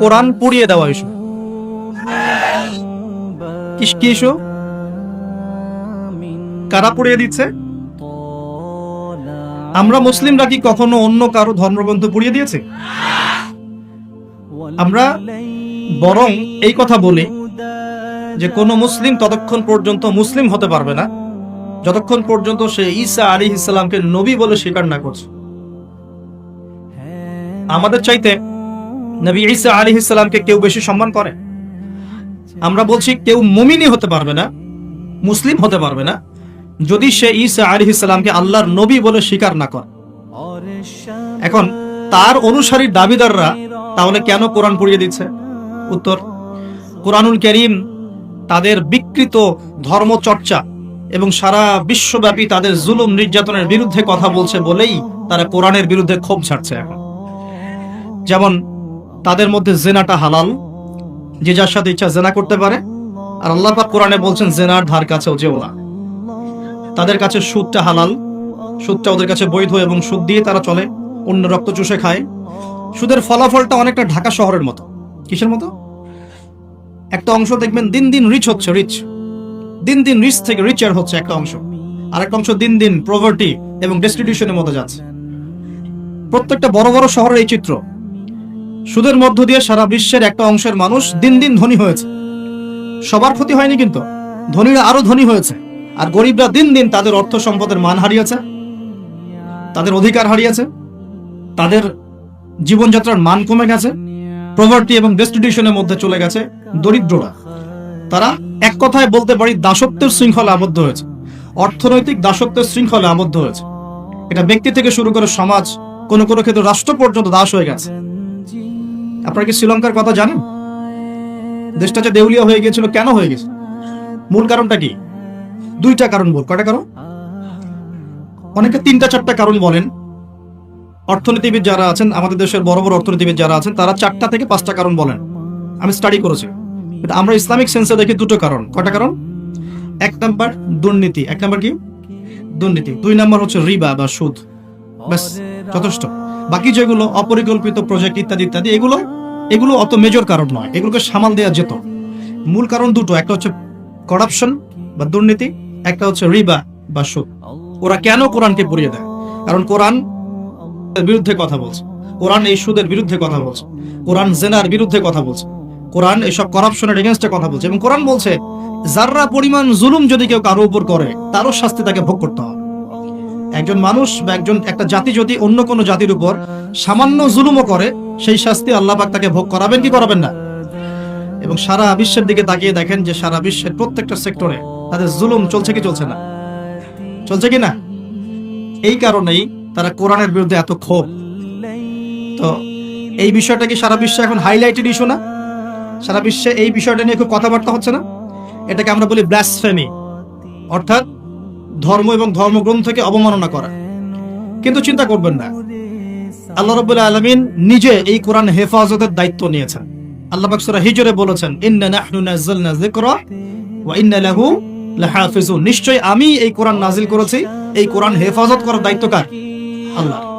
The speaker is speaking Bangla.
কোরআন পুড়িয়ে দেওয়া কি কি ইস্যু? কারা পুড়িয়ে দিচ্ছে? আমরা মুসলিমরা কি কখনো অন্য কারও ধর্মগ্রন্থ পুড়িয়ে দিয়েছে? আমরা বরং এই কথা বলি যে কোন মুসলিম ততক্ষণ পর্যন্ত মুসলিম হতে পারবে না, যতক্ষণ পর্যন্ত সে ঈসা আলী ইসলামকে নবী বলে স্বীকার না করছে। আমাদের চাইতে নবী ঈসা আলী ইসলামকে কেউ বেশি সম্মান করে? আমরা বলছি কেউ মুমিনই হতে পারবে না, মুসলিম হতে পারবে না, যদি সে ঈসা আলী ইসলামকে আল্লাহর নবী বলে স্বীকার না করে। এখন তার অনুসারী দাবিদাররা তাহলে কেন কোরআন পড়িয়ে দিচ্ছে? উত্তর, কোরআনুল করিম তাদের বিকৃত ধর্মচর্চা এবং সারা বিশ্বব্যাপী তাদের জুলুম নির্যাতনের বিরুদ্ধে কথা বলছে বলেই তারা কোরআনের বিরুদ্ধে ক্ষোভ ছাড়ছে এখন। যেমন তাদের মধ্যে জেনাটা হালাল, যে যার সাথে ইচ্ছা জেনা করতে পারে। আর আল্লাহ পাক কোরআনে বলছেন, জেনার ধার কাছেও যেও না। তাদের কাছে সুদটা হালাল, সুদটা ওদের কাছে বৈধ এবং সুদ দিয়ে তারা চলে, অন্য রক্ত চুষে খায়। সুদের ফলাফলটা অনেকটা ঢাকা শহরের মতো। কিসের মতো? একটা অংশ দেখবেন দিন দিন রিচ হচ্ছে রিচ দিন দিন রিচ থেকে রিচার হচ্ছে একটা অংশ। আর একটা অংশ দিন দিন প্রভার্টি এবং ডেস্টিটিউশনের মধ্যে যাচ্ছে। প্রত্যেকটা বড় বড় শহরের এই চিত্র। সুদের মধ্য দিয়ে সারা বিশ্বের একটা অংশের মানুষ দিন দিন ধনী হয়েছে। সবার ক্ষতি হয়নি কিন্তু, ধনীরা আরও ধনী হয়েছে, আর গরিবরা দিন দিন তাদের অর্থ সম্পদের মান হারিয়েছে, তাদের অধিকার হারিয়েছে, তাদের জীবনযাত্রার মান কমে গেছে প্রভার্টি এবং ডেস্টিটিউশনের মধ্যে চলে গেছে দরিদ্ররা। তারা এক কথায় বলতে পারি দাসত্বের শৃঙ্খলা আবদ্ধ হয়েছে, অর্থনৈতিক দাসত্বের শৃঙ্খলা আবদ্ধ হয়েছে। এটা ব্যক্তি থেকে শুরু করে সমাজ, কোন কোন ক্ষেত্রে রাষ্ট্র পর্যন্ত দাস হয়ে গেছে। আপনারা কি শ্রীলঙ্কার কথা জানেন? দেশটা যে দেউলিয়া হয়ে গিয়েছিল, কেন হয়ে গেছে? মূল কারণটা কি? দুইটা কারণ বল কটা কারণ? অনেকে তিনটা, চারটা কারণ বলেন। অর্থনীতিবিদ যারা আছেন, আমাদের দেশের বড় বড় অর্থনীতিবিদ যারা আছেন, তারা চারটা থেকে পাঁচটা কারণ বলেন। আমি স্টাডি করেছি। আমরা ইসলামিক সেন্সে দেখি দুটো কারণ। কটা কারণ? এক নাম্বার দুর্নীতি। এক নাম্বার কি? দুর্নীতি। দুই নাম্বার হচ্ছে রিবা বা সুদ। ব্যাস, যথেষ্ট। বাকি যেগুলো অপরিকল্পিত প্রজেক্ট ইত্যাদি ইত্যাদি, এগুলো এগুলো অত মেজর কারণ নয়। এগুলোকে সামাল দেওয়া যেত। মূল কারণ দুটো, একটা হচ্ছে করাপশন বা দুর্নীতি, একটা হচ্ছে রিবা বা সুদ। ওরা কেন কোরআনকে পুড়িয়ে দেয়? কারণ কোরআন বিরুদ্ধে কথা বলছে। কোরআন এই সুদের বিরুদ্ধে কথা বলছে। কোরআন জেনার বিরুদ্ধে কথা বলছে। কোরআন এসব করাপশনের এগেনস্টে কথা বলছে। এবং কোরআন বলছে, যাররা পরিমাণ জুলুম যদি কেউ কারও উপর করে, তারও শাস্তি তাকে ভোগ করতে হবে। একজন মানুষ বা একজন একটা জাতি যদি অন্য কোনো জাতির উপর সামান্য জুলুমও করে, সেই শাস্তি আল্লাহ পাক তাকে ভোগ করাবেন কি করাবেন না? এবং সারা বিশ্বের দিকে তাকিয়ে দেখেন যে সারা বিশ্বের প্রত্যেকটা সেক্টরে তাদের জুলুম চলছে কি চলছে না। চলছে কি না? এই কারণেই তারা কোরআনের বিরুদ্ধে এত ক্ষোভ। তো এই বিষয়টা কি সারা বিশ্বে এখন হাইলাইটেড ইস্যু না? সারা বিশ্বে এই বিষয়টা নিয়ে খুব কথাবার্তা হচ্ছে না? এটাকে আমরা বলি ব্লাসফেমি অর্থাৎ ধর্ম এবং ধর্মগ্রন্থকে অবমাননা করা। কিন্তু চিন্তা করবেন না। আল্লাহ রাব্বুল আলমিন নিজে এই কোরআন হেফাজতের দায়িত্ব নিয়েছেন। আল্লাহ বাকসুরা সূরা হিজরে বলেছেন নিশ্চয় আমি এই কোরআন নাজিল করেছি। এই কোরআন হেফাজত করার দায়িত্ব কার? আল্লাহ